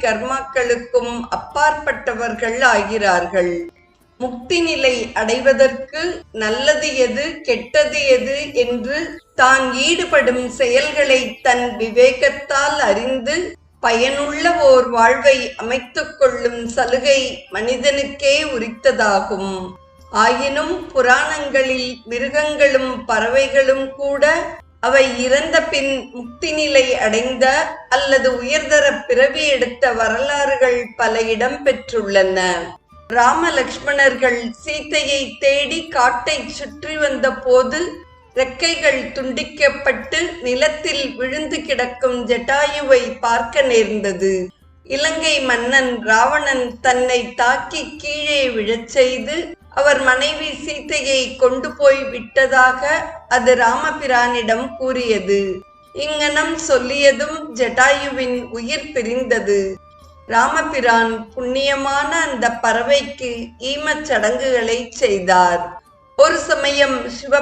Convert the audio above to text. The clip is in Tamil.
கர்மாக்களுக்கும் அப்பாற்பட்டவர்கள் ஆகிறார்கள். முக்தி நிலை அடைவதற்கு நல்லது எது கெட்டது எது என்று தான் ஈடுபடும் செயல்களை தன் விவேகத்தால் அறிந்து பயனுள்ள ஓர் வாழ்வை அமைத்துக் கொள்ளும் சலுகை மனிதனுக்கே உரித்ததாகும். ஆயினும் புராணங்களில் மிருகங்களும் பறவைகளும் கூட அவை இறந்த பின் முக்தி நிலை அடைந்த அல்லது உயர்தர பிறவி எடுத்த வரலாறுகள் பல இடம் பெற்றுள்ளன. ராம லக்ஷ்மணர்கள் தேடி காட்டை சுற்றி வந்த போது ரெக்கைகள் துண்டிக்கப்பட்டு நிலத்தில் விழுந்து கிடக்கும் ஜட்டாயுவை பார்க்க நேர்ந்தது. இலங்கை மன்னன் ராவணன் தன்னை தாக்கி கீழே விழச் செய்து அவர் மனைவி சீத்தையை கொண்டு போய் விட்டதாக அது ராமபிரானிடம் கூறியது. இங்கனம் சொல்லியதும் ஜட்டாயுவின் உயிர் பிரிந்தது. ராமபிரான் புண்ணியமான அந்த பறவைக்கு ஈமச் சடங்குகளை செய்தார். ஒரு சமயம் சிவ